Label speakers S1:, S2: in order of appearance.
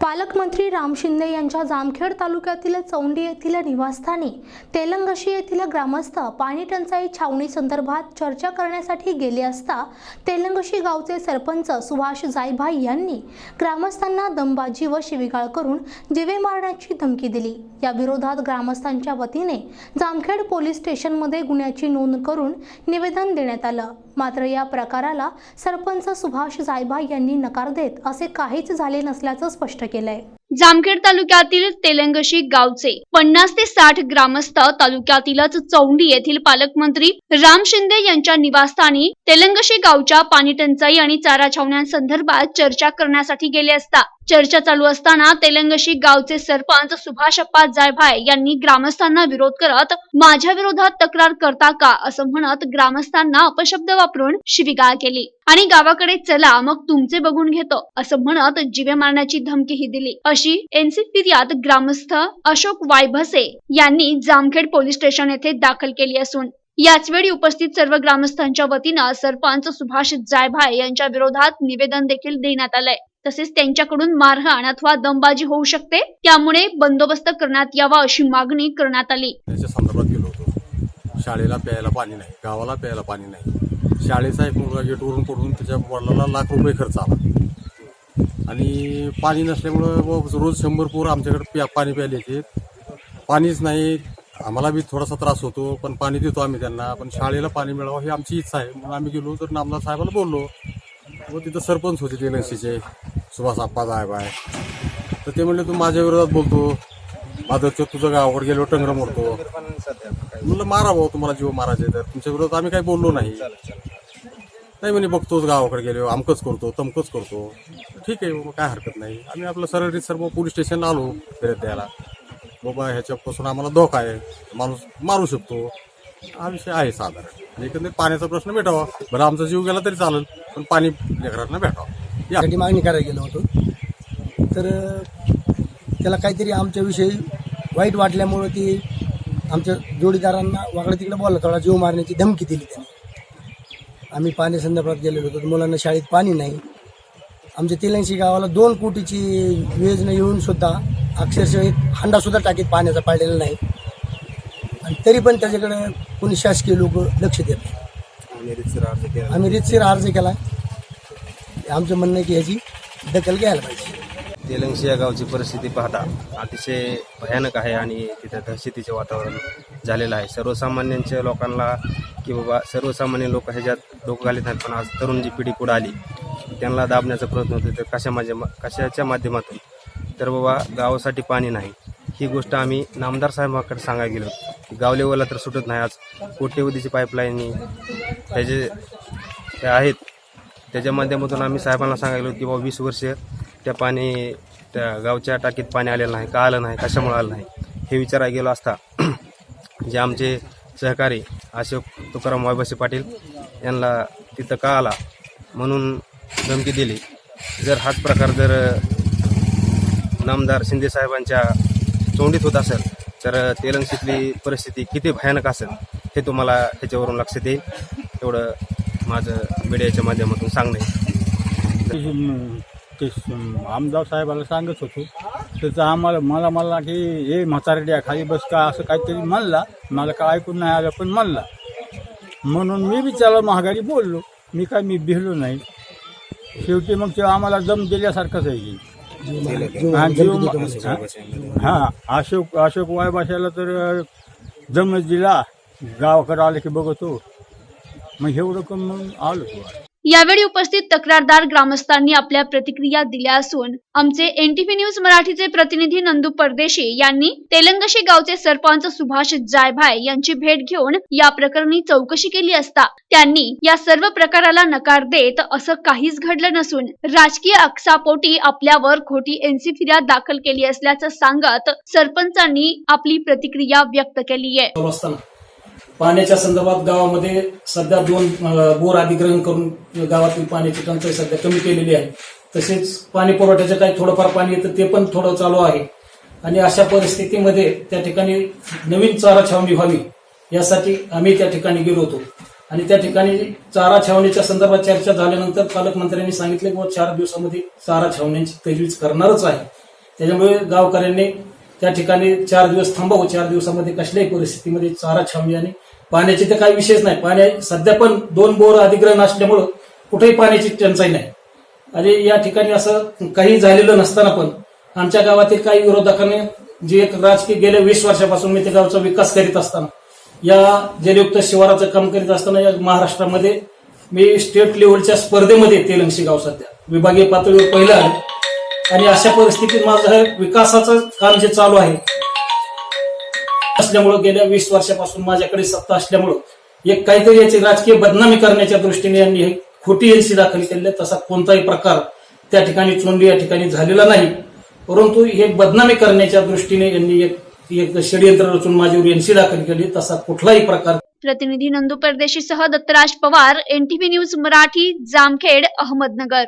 S1: पालकमंत्री राम शिंदे यांच्या जामखेड तालुक्यातील चौंडी येथील निवासस्थानी तेलंगशी येथील ग्रामस्थ पाणी टंचाई छावणी संदर्भात चर्चा करण्यासाठी गेले असता तेलंगशी गावचे सरपंच सुभाष जायभाई यांनी ग्रामस्थांना दमबाजी व शिवीगाळ करून जिवे मारण्याची धमकी दिली. या विरोधात ग्रामस्थांच्या वतीने जामखेड पोलीस स्टेशनमध्ये गुन्ह्याची नोंद करून निवेदन देण्यात आलं. मात्र या प्रकाराला सरपंच सुभाष जायभाई यांनी नकार देत असे काहीच झाले नसल्याचं स्पष्ट केलंय.
S2: जामखेड तालुक्यातील तेलंगशी गावचे पन्नास ते साठ ग्रामस्थ तालुक्यातीलच चौंडी येथील पालकमंत्री राम शिंदे यांच्या निवासस्थानी तेलंगशी गावच्या पाणी टंचाई आणि चारा छावण्यांसंदर्भात चर्चा करण्यासाठी गेले असता चर्चा चालू असताना तेलंगशी गावचे सरपंच सुभाष अप्पा जायभाय यांनी ग्रामस्थांना विरोध करत माझ्या विरोधात तक्रार करता का? असं म्हणत ग्रामस्थांना अपशब्द वापरून शिविगाळ केली. आणि गावाकडे चला मग तुमचे बघून घेतो असं म्हणत जीवे मारण्याची धमकीही दिली. अशी एनसी फिर्याद ग्रामस्थ अशोक वायभसे यांनी जामखेड पोलीस स्टेशन येथे दाखल केली असून याचवेळी उपस्थित सर्व ग्रामस्थांच्या वतीनं सरपंच सुभाष जायभाय यांच्या विरोधात निवेदन देखील देण्यात आलंय. तसेच त्यांच्याकडून मारहाण अथवा दमबाजी होऊ शकते त्यामुळे बंदोबस्त करण्यात यावा अशी मागणी करण्यात आली.
S3: त्याच्या संदर्भात गेलो होतो. शाळेला प्यायला पाणी नाही गावाला प्यायला पाणी नाही. शाळेचा एक मुलगा गेटवरून पडून त्याच्या वडिलाला लाख रुपये खर्च आला. आणि पाणी नसल्यामुळं व रोज शंभर पोरं आमच्याकडे प्या पाणी प्यायला येते पाणीच नाही. आम्हाला बी थोडासा त्रास होतो पण पाणी देतो आम्ही त्यांना. पण शाळेला पाणी मिळावं ही आमची इच्छा आहे. म्हणून आम्ही गेलो तर नामदार साहेबाला बोललो. व तिथं सरपंच होते तेलंगशीचे सुभाष आप्पा साहेब आहे. तर ते म्हणले तू माझ्या विरोधात बोलतो. माधवच्या तुझं गावाकडे गेलो टंगर मोडतो. म्हणलं मारा भाऊ तुम्हाला जीव मारायचे तर. तुमच्या विरोधात आम्ही काही बोललो नाही. नाही म्हणे बघतोच गावाकडे गेलो अमकच करतो तमकच करतो. ठीक आहे मग काय हरकत नाही. आम्ही आपलं सरळ सर्व पोलीस स्टेशन आलो फिरत द्यायला. बाबा ह्याच्यापासून आम्हाला धोका आहे. माणूस मारू शकतो. हा विषय आहे साधारण. आणि एकंदरीत पाण्याचा प्रश्न भेटावा. बरं आमचा जीव गेला तरी चालेल पण पाणी लेकरांना भेटावं.
S4: यासाठी मागणी करायला गेलो होतो. तर त्याला काहीतरी आमच्याविषयी वाईट वाटल्यामुळं ती आमच्या जोडीदारांना वाकडं तिकडे बोलला थोडा जीव मारण्याची धमकी दिली त्याने. आम्ही पाणी संदर्भात गेलेलो होतो. मुलांना शाळेत पाणी नाही. आमच्या तेलंगशी गावाला दोन कोटीची योजना येऊन सुद्धा अक्षरशः एक हांडासुद्धा टाकीत पाण्याचा पाडलेला नाही. आणि तरी पण त्याच्याकडे कोणी शासकीय लोक लक्ष देत नाही. आम्ही रितसर अर्ज केला. आमचं म्हणणं आहे की ह्याची दखल घ्यायला पाहिजे.
S5: तेलंगशी या गावची परिस्थिती पाहता अतिशय भयानक आहे आणि तिथं दहशतीचे वातावरण झालेलं आहे. सर्वसामान्यांच्या लोकांना की बाबा सर्वसामान्य लोक ह्याच्यात डोकं घालत नाहीत पण आज तरुण जी पिढी पुढे आली त्यांना दाबण्याचा प्रयत्न होतो तर कशा माध्यम कशाच्या माध्यमातून? तर बाबा गावासाठी पाणी नाही. ही गोष्ट आम्ही नामदार साहेबांकडे सांगायला गेलो की गाव लेवलला तर सुटत नाही. आज कोट्यवधीची पाईपलाईन ह्याचे ते आहेत त्याच्या माध्यमातून आम्ही साहेबांना सांगायलो की बाबा वीस वर्ष त्या पाणी त्या गावच्या टाकीत पाणी आलेलं नाही का आलं नाही कशामुळे आलं नाही हे विचारायला गेलो असता. जे आमचे सहकारी अशोक तुकाराम वायबसे पाटील यांना तिथं का आला म्हणून धमकी दिली. जर हाच प्रकार जर नामदार शिंदे साहेबांच्या तोंडीत होत असेल तर तेलंगशीतली परिस्थिती किती भयानक असेल हे तुम्हाला ह्याच्यावरून लक्षात येईल. एवढं माझं मीडियाच्या माध्यमातून सांगणं
S6: ते आमदार साहेबाला सांगत होतो. त्याचं आम्हाला मला म्हणला की हे म्हातारड्या खाली बस का? असं काहीतरी म्हणला. मला काय ऐकून नाही आलं पण म्हणला. म्हणून मी बी त्याला महागारी बोललो. मी काय मी भिलो नाही. शेवटी मग ते आम्हाला दम दिल्यासारखंच आहे की अशोक अशोक वायबाशाला तर अ, दमच दिला. गावाकडे आलं की बघतो. मग एवढं कम मग आलो. तो
S2: यावेळी उपस्थित तक्रारदार ग्रामस्थांनी आपल्या प्रतिक्रिया दिल्या असून आमचे एनटीव्ही न्यूज मराठीचे प्रतिनिधी नंदू परदेशी यांनी तेलंगशी गावचे सरपंच सुभाष जायभाय यांची भेट घेऊन या प्रकरणी चौकशी केली असता त्यांनी या सर्व प्रकाराला नकार देत असं काहीच घडलं नसून राजकीय अक्सापोटी आपल्यावर खोटी एनसी फिर्याद दाखल केली असल्याचं सांगत सरपंचांनी आपली प्रतिक्रिया व्यक्त केली आहे.
S7: पाण्याच्या संदर्भात गावामध्ये सध्या दोन बोर अधिग्रहण करून गावातील पाण्याची टंचाई सध्या कमी केलेली आहे. तसेच पाणी पुरवठ्याचं काही थोडंफार पाणी येतं ते पण थोडं चालू आहे. आणि अशा परिस्थितीमध्ये त्या ठिकाणी नवीन चारा छावणी व्हावी यासाठी आम्ही त्या ठिकाणी गेलो होतो. आणि त्या ठिकाणी चारा छावणीच्या संदर्भात चर्चा झाल्यानंतर पालकमंत्र्यांनी सांगितले की चार दिवसामध्ये चारा छावण्यांची तजवीज करणारच आहे. त्याच्यामुळे गावकऱ्यांनी त्या ठिकाणी चार दिवस थांबावं चार दिवसामध्ये कसल्याही परिस्थितीमध्ये चारा छावणी आणि पाण्याचे तर काही विशेष नाही. पाण्या सध्या पण दोन बोर अधिग्रहण असल्यामुळं कुठेही पाण्याची टंचाई नाही. आणि या ठिकाणी असं काही झालेलं नसताना पण आमच्या गावातील काही विरोधकांनी जे एक राजकीय गेल्या वीस वर्षापासून मी त्या गावचा विकास करीत असताना या जलयुक्त शिवाराचं काम करीत असताना या महाराष्ट्रामध्ये मी स्टेट लेवलच्या स्पर्धेमध्ये तेलंगशी गाव सध्या. विभागीय पातळीवर पहिलं आहे. आणि अशा परिस्थितीत माझं विकासाचं काम जे चालू आहे असल्यामुळं गेल्या वीस वर्षापासून माझ्याकडे सत्ता असल्यामुळं एक काहीतरी याची राजकीय बदनामी करण्याच्या दृष्टीने यांनी हे खोटी एनसी दाखल केली तसा कोणताही प्रकार त्या ठिकाणी चोंडी या ठिकाणी झालेला नाही. परंतु हे बदनामी करण्याच्या दृष्टीने यांनी एक एक षडयंत्र रचून माझ्यावर एनसी दाखल केली तसा कुठलाही प्रकार
S2: प्रतिनिधी नंदू परदेशी सह दत्तराज पवार एनटीव्ही न्यूज मराठी जामखेड अहमदनगर.